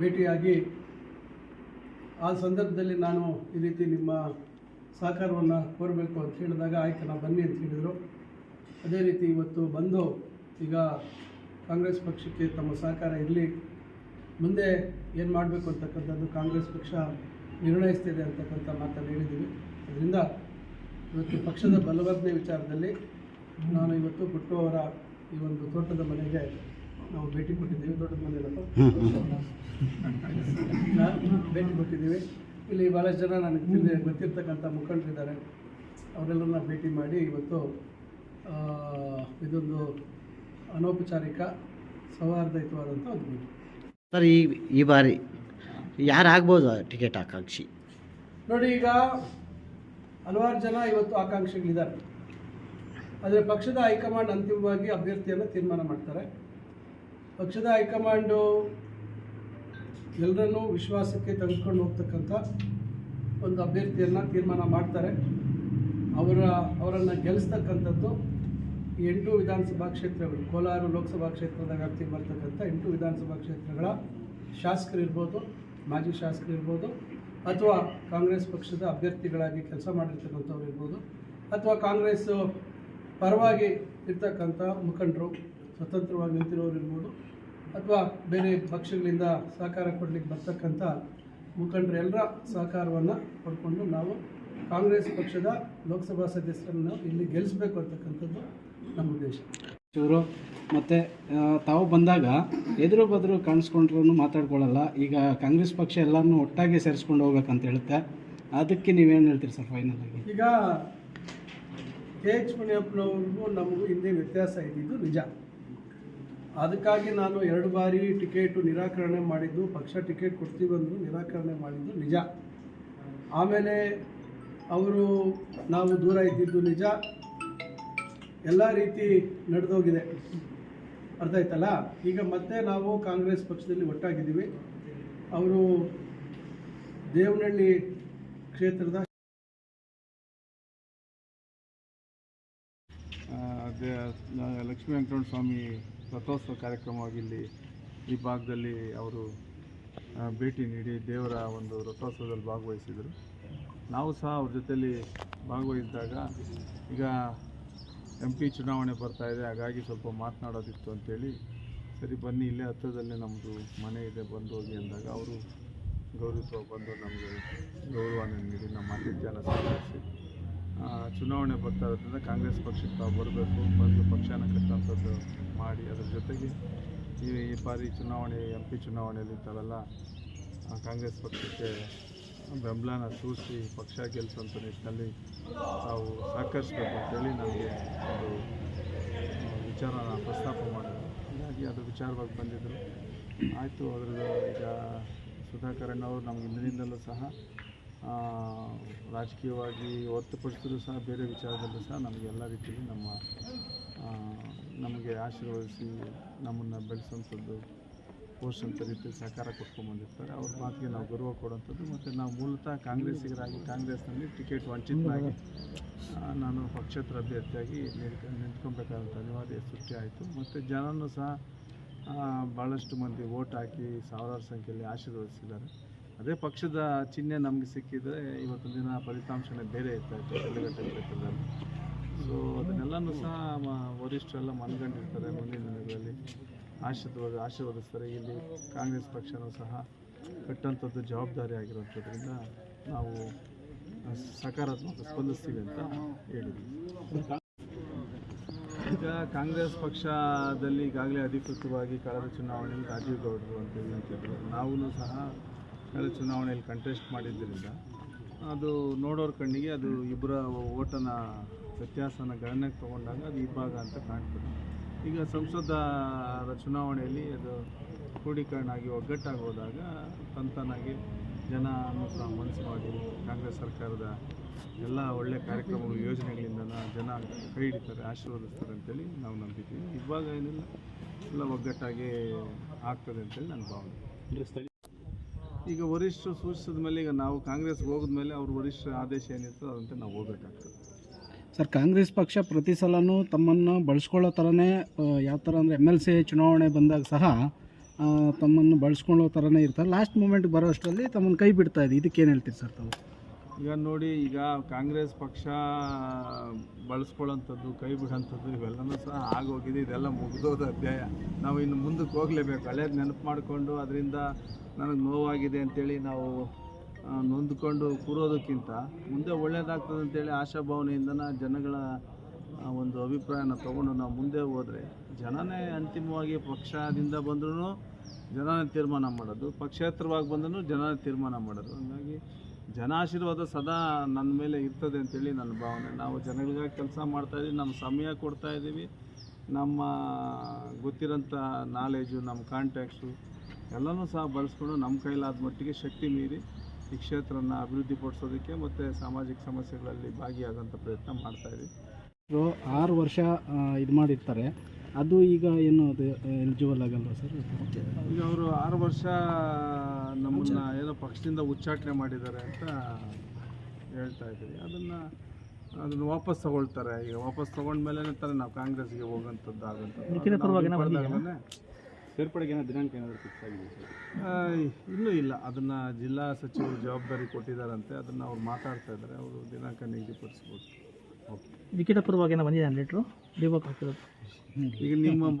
ಭೇಟಿಯಾಗಿ ಆ ಸಂದರ್ಭದಲ್ಲಿ ನಾನು ಈ ರೀತಿ ನಿಮ್ಮ ಸಹಕಾರವನ್ನು ಕೋರಬೇಕು ಅಂತ ಹೇಳಿದಾಗ, ಆಯ್ತು ನಾವು ಬನ್ನಿ ಅಂತ ಹೇಳಿದರು. ಅದೇ ರೀತಿ ಇವತ್ತು ಬಂದು ಈಗ ಕಾಂಗ್ರೆಸ್ ಪಕ್ಷಕ್ಕೆ ತಮ್ಮ ಸಹಕಾರ ಇರಲಿ, ಮುಂದೆ ಏನು ಮಾಡಬೇಕು ಅಂತಕ್ಕಂಥದ್ದು ಕಾಂಗ್ರೆಸ್ ಪಕ್ಷ ನಿರ್ಣಯಿಸ್ತಿದೆ ಅಂತಕ್ಕಂಥ ಮಾತನ್ನು ಹೇಳಿದ್ದೀವಿ ಅದರಿಂದ ಇವತ್ತು ಪಕ್ಷದ ಬಲವರ್ಧನೆ ವಿಚಾರದಲ್ಲಿ ನಾನು ಇವತ್ತು ಪುಟ್ಟು ಅವರ ಈ ಒಂದು ತೋಟದ ಮನೆಗೆ ನಾವು ಭೇಟಿ ಕೊಟ್ಟಿದ್ದೀವಿ ತೋಟದ ಮನೆಯಲ್ಲಪ್ಪ. ಭೇಟಿ ಕೊಟ್ಟಿದ್ದೀವಿ. ಇಲ್ಲಿ ಭಾಳಷ್ಟು ಜನ ನನಗೆ ತಿಳಿದ ಗೊತ್ತಿರ್ತಕ್ಕಂಥ ಮುಖಂಡರಿದ್ದಾರೆ. ಅವರೆಲ್ಲರನ್ನ ಭೇಟಿ ಮಾಡಿ ಇವತ್ತು ಇದೊಂದು ಅನೌಪಚಾರಿಕ ಸೌಹಾರ್ದಯುತವಾದಂಥ ಒಂದು ಭೇಟಿ. ಸರ್ ಈ ಈ ಬಾರಿ ಯಾರಾಗ್ಬೋದು ಟಿಕೆಟ್ ಆಕಾಂಕ್ಷಿ? ನೋಡಿ ಈಗ ಹಲವಾರು ಜನ ಇವತ್ತು ಆಕಾಂಕ್ಷಿಗಳಿದ್ದಾರೆ. ಆದರೆ ಪಕ್ಷದ ಹೈಕಮಾಂಡ್ ಅಂತಿಮವಾಗಿ ಅಭ್ಯರ್ಥಿಯನ್ನು ತೀರ್ಮಾನ ಮಾಡ್ತಾರೆ. ಪಕ್ಷದ ಹೈಕಮಾಂಡು ಎಲ್ಲರನ್ನೂ ವಿಶ್ವಾಸಕ್ಕೆ ತೆಗೆದುಕೊಂಡು ಹೋಗ್ತಕ್ಕಂಥ ಒಂದು ಅಭ್ಯರ್ಥಿಯನ್ನು ತೀರ್ಮಾನ ಮಾಡ್ತಾರೆ. ಅವರ, ಅವರನ್ನು ಗೆಲ್ಲಿಸ್ತಕ್ಕಂಥದ್ದು ಎಂಟು ವಿಧಾನಸಭಾ ಕ್ಷೇತ್ರಗಳು, ಕೋಲಾರ ಲೋಕಸಭಾ ಕ್ಷೇತ್ರದ ವ್ಯಾಪ್ತಿಗೆ ಬರ್ತಕ್ಕಂಥ ಎಂಟು ವಿಧಾನಸಭಾ ಕ್ಷೇತ್ರಗಳ ಶಾಸಕರಿರ್ಬೋದು ಮಾಜಿ ಶಾಸಕರಿರ್ಬೋದು ಅಥವಾ ಕಾಂಗ್ರೆಸ್ ಪಕ್ಷದ ಅಭ್ಯರ್ಥಿಗಳಾಗಿ ಕೆಲಸ ಮಾಡಿರ್ತಕ್ಕಂಥವ್ರು ಇರ್ಬೋದು, ಅಥವಾ ಕಾಂಗ್ರೆಸ್ ಪರವಾಗಿ ಇರ್ತಕ್ಕಂಥ ಮುಖಂಡರು ಸ್ವತಂತ್ರವಾಗಿ ನಿಂತಿರೋರು ಇರ್ಬೋದು ಅಥವಾ ಬೇರೆ ಪಕ್ಷಗಳಿಂದ ಸಹಕಾರ ಕೊಡಲಿಕ್ಕೆ ಬರ್ತಕ್ಕಂಥ ಮುಖಂಡರೆಲ್ಲರ ಸಹಕಾರವನ್ನು ಪಡ್ಕೊಂಡು ನಾವು ಕಾಂಗ್ರೆಸ್ ಪಕ್ಷದ ಲೋಕಸಭಾ ಸದಸ್ಯರನ್ನು ಇಲ್ಲಿ ಗೆಲ್ಲಿಸಬೇಕು ಅಂತಕ್ಕಂಥದ್ದು ನಮ್ಮ ಉದ್ದೇಶ. ಇವರು ಮತ್ತು ತಾವು ಬಂದಾಗ ಎದುರು ಬದರು ಕಾಣಿಸ್ಕೊಂಡ್ರೂ ಮಾತಾಡ್ಕೊಳ್ಳಲ್ಲ. ಈಗ ಕಾಂಗ್ರೆಸ್ ಪಕ್ಷ ಎಲ್ಲರನ್ನೂ ಒಟ್ಟಾಗಿ ಸೇರಿಸ್ಕೊಂಡು ಹೋಗ್ಬೇಕಂತ ಹೇಳುತ್ತೆ. ಅದಕ್ಕೆ ನೀವೇನು ಹೇಳ್ತೀರಿ ಸರ್ ಫೈನಲ್ ಆಗಿ? ಈಗ ಕೆ ಎಚ್ ಮುನಿಯಪ್ಪನವ್ರಿಗೂ ನಮಗೂ ಹಿಂದೆ ವ್ಯತ್ಯಾಸ ಇದ್ದಿದ್ದು ನಿಜ. ಅದಕ್ಕಾಗಿ ನಾನು ಎರಡು ಬಾರಿ ಟಿಕೆಟು ನಿರಾಕರಣೆ ಮಾಡಿದ್ದು, ಪಕ್ಷ ಟಿಕೆಟ್ ಕೊಡ್ತೀವಿ ಅಂದರು ನಿರಾಕರಣೆ ಮಾಡಿದ್ದು ನಿಜ. ಆಮೇಲೆ ಅವರು ನಾವು ದೂರ ಇದ್ದಿದ್ದು ನಿಜ. ಎಲ್ಲ ರೀತಿ ನಡೆದೋಗಿದೆ. ಅರ್ಥ ಆಯ್ತಲ್ಲ? ಈಗ ಮತ್ತೆ ನಾವು ಕಾಂಗ್ರೆಸ್ ಪಕ್ಷದಲ್ಲಿ ಒಟ್ಟಾಗಿದ್ದೀವಿ. ಅವರು ದೇವನಹಳ್ಳಿ ಕ್ಷೇತ್ರದ ಲಕ್ಷ್ಮೀ ವೆಂಕಟರಮಣ ಸ್ವಾಮಿ ರಥೋತ್ಸವ ಕಾರ್ಯಕ್ರಮವಾಗಿ ಇಲ್ಲಿ ಈ ಭಾಗದಲ್ಲಿ ಅವರು ಭೇಟಿ ನೀಡಿ ದೇವರ ಒಂದು ರಥೋತ್ಸವದಲ್ಲಿ ಭಾಗವಹಿಸಿದರು. ನಾವು ಸಹ ಅವ್ರ ಜೊತೆಯಲ್ಲಿ ಭಾಗವಹಿಸಿದಾಗ ಈಗ ಎಂ ಪಿ ಚುನಾವಣೆ ಬರ್ತಾ ಇದೆ, ಹಾಗಾಗಿ ಸ್ವಲ್ಪ ಮಾತನಾಡೋದಿತ್ತು ಅಂತೇಳಿ, ಸರಿ ಬನ್ನಿ, ಇಲ್ಲೇ ಹತ್ರದಲ್ಲೇ ನಮ್ಮದು ಮನೆ ಇದೆ, ಬಂದು ಹೋಗಿ ಅಂದಾಗ ಅವರು ಗೌರವ ಬಂದು ನಮಗೆ ಗೌರವನ ನೀಡಿ ನಮ್ಮ ಆತಿಥ್ಯನ ಸ್ವೀಕರಿಸಿ ಚುನಾವಣೆ ಬರ್ತಾ ಇರೋದ್ರಿಂದ ಕಾಂಗ್ರೆಸ್ ಪಕ್ಷಕ್ಕೆ ತಾವು ಬರಬೇಕು ಬಂದು ಪಕ್ಷನ ಕಟ್ಟುವಂಥದ್ದು ಮಾಡಿ, ಅದ್ರ ಜೊತೆಗೆ ಈ ಈ ಬಾರಿ ಚುನಾವಣೆ, ಎಂ ಪಿ ಚುನಾವಣೆಯಲ್ಲಿ ತಾವೆಲ್ಲ ಕಾಂಗ್ರೆಸ್ ಪಕ್ಷಕ್ಕೆ ಬೆಂಬಲನ ಸೂಚಿಸಿ ಪಕ್ಷ ಗೆಲ್ಲಿಸುವಂಥ ನಿಟ್ಟಿನಲ್ಲಿ ತಾವು ಸಹಕರಿಸಬೇಕು ಅಂತೇಳಿ ನಮಗೆ ಒಂದು ವಿಚಾರ ವಿಚಾರನ ಪ್ರಸ್ತಾಪ ಮಾಡಿದ್ರು. ಹೀಗಾಗಿ ಅದು ವಿಚಾರವಾಗಿ ಬಂದಿದ್ದರು ಆಯಿತು, ಅದ್ರದ್ದು ಈಗ ಸುಧಾಕರ್ ಅವರು ನಮ್ಗೆ ಹಿಂದಿನಿಂದಲೂ ಸಹ ರಾಜಕೀಯವಾಗಿ ಹೊರತುಪಡಿಸಿದ್ರು ಸಹ ಬೇರೆ ವಿಚಾರದಲ್ಲೂ ಸಹ ನಮಗೆ ಎಲ್ಲ ರೀತಿಯಲ್ಲಿ ನಮ್ಮ ನಮಗೆ ಆಶೀರ್ವದಿಸಿ ನಮ್ಮನ್ನು ಬೆಳೆಸುವಂಥದ್ದು ಪೋಷಂತ ರೀತಿಯಲ್ಲಿ ಸಹಕಾರ ಕೊಟ್ಕೊಂಡ್ಬಂದಿರ್ತಾರೆ ಅವ್ರ ಮಾತಿಗೆ ನಾವು ಗೌರವ ಕೊಡುವಂಥದ್ದು. ಮತ್ತು ನಾವು ಮೂಲತಃ ಕಾಂಗ್ರೆಸ್ಸಿಗರಾಗಿ, ಕಾಂಗ್ರೆಸ್ನಲ್ಲಿ ಟಿಕೆಟ್ ವಂಚಿತನಾಗಿ ನಾನು ಪಕ್ಷೇತರ ಅಭ್ಯರ್ಥಿಯಾಗಿ ನಿಂತ್ಕ, ನಿಂತ್ಕೊಬೇಕಾದಂಥ ಅನಿವಾರ್ಯ ಸೃಷ್ಟಿ ಆಯಿತು. ಮತ್ತು ಜನನೂ ಸಹ ಭಾಳಷ್ಟು ಮಂದಿ ವೋಟ್ ಹಾಕಿ ಸಾವಿರಾರು ಸಂಖ್ಯೆಯಲ್ಲಿ ಆಶೀರ್ವದಿಸಿದ್ದಾರೆ. ಅದೇ ಪಕ್ಷದ ಚಿಹ್ನೆ ನಮಗೆ ಸಿಕ್ಕಿದ್ರೆ ಇವತ್ತಿನ ದಿನ ಫಲಿತಾಂಶನೇ ಬೇರೆ ಇರ್ತಾ ಇತ್ತು ಕ್ಷೇತ್ರದಲ್ಲಿ ಸೊ ಅದನ್ನೆಲ್ಲನೂ ಸಹ ವರಿಷ್ಠರೆಲ್ಲ ಮನಗಂಡಿರ್ತಾರೆ ಮುಂದಿನ ದಿನಗಳಲ್ಲಿ. ಆಶೀರ್ವಾದ, ಆಶೀರ್ವದಿಸ್ತಾರೆ. ಇಲ್ಲಿ ಕಾಂಗ್ರೆಸ್ ಪಕ್ಷನೂ ಸಹ ಕಟ್ಟಂಥದ್ದು ಜವಾಬ್ದಾರಿ ಆಗಿರೋಂಥದ್ರಿಂದ ನಾವು ಸಕಾರಾತ್ಮಕ ಸ್ಪಂದಿಸ್ತೀವಿ ಅಂತ ಹೇಳಿದ್ವಿ. ಈಗ ಕಾಂಗ್ರೆಸ್ ಪಕ್ಷದಲ್ಲಿ ಈಗಾಗಲೇ ಅಧಿಕೃತವಾಗಿ ಕಳೆದ ಚುನಾವಣೆಯಲ್ಲಿ ರಾಜೀವ್ ಗೌಡರು ಅಂತ ಹೇಳಿದ್ರು ನಾವು ಸಹ ಕಳೆದ ಚುನಾವಣೆಯಲ್ಲಿ ಕಂಟೆಸ್ಟ್ ಮಾಡಿದ್ದರಿಂದ ಅದು ನೋಡೋರ ಕಣ್ಣಿಗೆ ಅದು ಇಬ್ಬರ ಓಟನ ವ್ಯತ್ಯಾಸನ ಗಣನೆಗೆ ತೊಗೊಂಡಾಗ ಅದು ಇಬ್ಬಾಗ ಅಂತ ಕಾಣ್ತದೆ. ಈಗ ಸಂಸದರ ಚುನಾವಣೆಯಲ್ಲಿ ಅದು ಕ್ರೋಢೀಕರಣ ಆಗಿ ಒಗ್ಗಟ್ಟಾಗಿ ಹೋದಾಗ ತಂತನಾಗಿ ಜನ ಸಹ ಮನಸ್ಸು ಮಾಡಿ ಕಾಂಗ್ರೆಸ್ ಸರ್ಕಾರದ ಎಲ್ಲ ಒಳ್ಳೆ ಕಾರ್ಯಕ್ರಮಗಳು ಯೋಜನೆಗಳಿಂದ ಜನ ಕೈ ಹಿಡಿತಾರೆ, ಆಶೀರ್ವದಿಸ್ತಾರೆ ಅಂತೇಳಿ ನಾವು ನಂಬಿದ್ದೀವಿ. ಇವಾಗ ಏನಿಲ್ಲ, ಎಲ್ಲ ಒಗ್ಗಟ್ಟಾಗಿ ಆಗ್ತದೆ ಅಂತೇಳಿ ನನ್ನ ಭಾವನೆ. ಈಗ ವರಿಷ್ಠರು ಸೂಚಿಸಿದ ಮೇಲೆ ಈಗ ನಾವು ಕಾಂಗ್ರೆಸ್ಗೆ ಹೋಗಿದ್ಮೇಲೆ ಅವ್ರ ವರಿಷ್ಠರ ಆದೇಶ ಏನಿತ್ತು ಅದಂತೆ ನಾವು ಹೋಗ್ಬೇಕಾಗ್ತದೆ. ಸರ್, ಕಾಂಗ್ರೆಸ್ ಪಕ್ಷ ಪ್ರತಿ ಸಲನೂ ತಮ್ಮನ್ನು ಬಳಸ್ಕೊಳ್ಳೋ ಥರನೇ ಯಾವ ಥರ ಅಂದರೆ ಎಂ ಎಲ್ ಸಿ ಚುನಾವಣೆ ಬಂದಾಗ ಸಹ ತಮ್ಮನ್ನು ಬಳಸ್ಕೊಳ್ಳೋ ಥರನೇ ಇರ್ತಾರೆ. ಲಾಸ್ಟ್ ಮೂಮೆಂಟ್ಗೆ ಬರೋ ಅಷ್ಟರಲ್ಲಿ ತಮ್ಮನ್ನು ಕೈ ಬಿಡ್ತಾ ಇದೆ. ಇದಕ್ಕೆ ಏನು ಹೇಳ್ತೀರಿ ಸರ್ ತಾವು? ಈಗ ನೋಡಿ, ಈಗ ಕಾಂಗ್ರೆಸ್ ಪಕ್ಷ ಬಳಸ್ಕೊಳ್ಳೋಂಥದ್ದು ಕೈ ಬಿಡೋಂಥದ್ದು, ಇವೆಲ್ಲನೂ ಸಹ ಆಗೋಗಿದೆ. ಇದೆಲ್ಲ ಮುಗಿದೋದ ಅಧ್ಯಾಯ. ನಾವು ಇನ್ನು ಮುಂದಕ್ಕೆ ಹೋಗಲೇಬೇಕು. ಹಳೇದು ನೆನಪು ಮಾಡಿಕೊಂಡು ಅದರಿಂದ ನನಗೆ ನೋವಾಗಿದೆ ಅಂತೇಳಿ ನಾವು ನೊಂದ್ಕೊಂಡು ಕೂರೋದಕ್ಕಿಂತ ಮುಂದೆ ಒಳ್ಳೇದಾಗ್ತದೆ ಅಂತೇಳಿ ಆಶಾಭಾವನೆಯಿಂದನ ಜನಗಳ ಒಂದು ಅಭಿಪ್ರಾಯನ ತೊಗೊಂಡು ನಾವು ಮುಂದೆ ಹೋದರೆ ಜನನೇ ಅಂತಿಮವಾಗಿ ಪಕ್ಷದಿಂದ ಬಂದ್ರೂ ಜನನೇ ತೀರ್ಮಾನ ಮಾಡೋದು, ಪಕ್ಷೇತರವಾಗಿ ಬಂದರೂ ಜನನೇ ತೀರ್ಮಾನ ಮಾಡೋದು. ಹಂಗಾಗಿ ಜನ ಆಶೀರ್ವಾದ ಸದಾ ನನ್ನ ಮೇಲೆ ಇರ್ತದೆ ಅಂತೇಳಿ ನನ್ನ ಭಾವನೆ. ನಾವು ಜನಗಳಿಗಾಗಿ ಕೆಲಸ ಮಾಡ್ತಾಯಿದ್ದೀವಿ ನಮ್ಮ ಸಮಯ ಕೊಡ್ತಾ ಇದ್ದೀವಿ. ನಮ್ಮ ಗೊತ್ತಿರೋಂಥ ನಾಲೇಜು ನಮ್ಮ ಕಾಂಟ್ಯಾಕ್ಟ್ಸು ಎಲ್ಲನೂ ಸಹ ಬಳಸ್ಕೊಂಡು ನಮ್ಮ ಕೈಲಾದ ಮಟ್ಟಿಗೆ ಶಕ್ತಿ ಮೀರಿ ಈ ಕ್ಷೇತ್ರನ ಅಭಿವೃದ್ಧಿಪಡಿಸೋದಕ್ಕೆ ಮತ್ತು ಸಾಮಾಜಿಕ ಸಮಸ್ಯೆಗಳಲ್ಲಿ ಭಾಗಿಯಾಗೋಂಥ ಪ್ರಯತ್ನ ಮಾಡ್ತಾಯಿದ್ದೀವಿ ಆರು ವರ್ಷ ಇದು ಮಾಡಿರ್ತಾರೆ. ಅದು ಈಗ ಏನು ಅದು ಎಲಿಜಿಬಲ್ ಆಗಲ್ವಾ ಸರ್ ಈಗ ಅವರು ಆರು ವರ್ಷ ನಮ್ಮನ್ನ ಏನೋ ಪಕ್ಷದಿಂದ ಉಚ್ಚಾಟನೆ ಮಾಡಿದ್ದಾರೆ ಅಂತ ಹೇಳ್ತಾ ಇದ್ದೀವಿ. ಅದನ್ನು ಅದನ್ನು ವಾಪಸ್ ತಗೊಳ್ತಾರೆ. ಈಗ ವಾಪಸ್ ತಗೊಂಡ್ಮೇಲೆ ತಾನೇ ನಾವು ಕಾಂಗ್ರೆಸ್ಗೆ ಹೋಗೋಂಥದ್ದು ಆಗಂಥದ್ದು ಸೇರ್ಪಡೆಗೆ ಏನೋ ದಿನಾಂಕ ಏನಾದರೂ ಫಿಕ್ಸ್ ಆಗಿದೆ ಇನ್ನೂ ಇಲ್ಲ. ಅದನ್ನು ಜಿಲ್ಲಾ ಸಚಿವರು ಜವಾಬ್ದಾರಿ ಕೊಟ್ಟಿದ್ದಾರಂತೆ. ಅದನ್ನು ಅವ್ರು ಮಾತಾಡ್ತಾ ಇದ್ದಾರೆ. ಅವರು ದಿನಾಂಕ ನಿಗದಿಪಡಿಸ್ಬೋದು. ವಿಕೆಟ ಪರವಾಗಿ ಬಂದಿದೆ ಲೀಟ್ರು ಡಿಬೋಕ್ ಹಾಕಿರೋದು. ಈಗ ನಿಮ್ಮ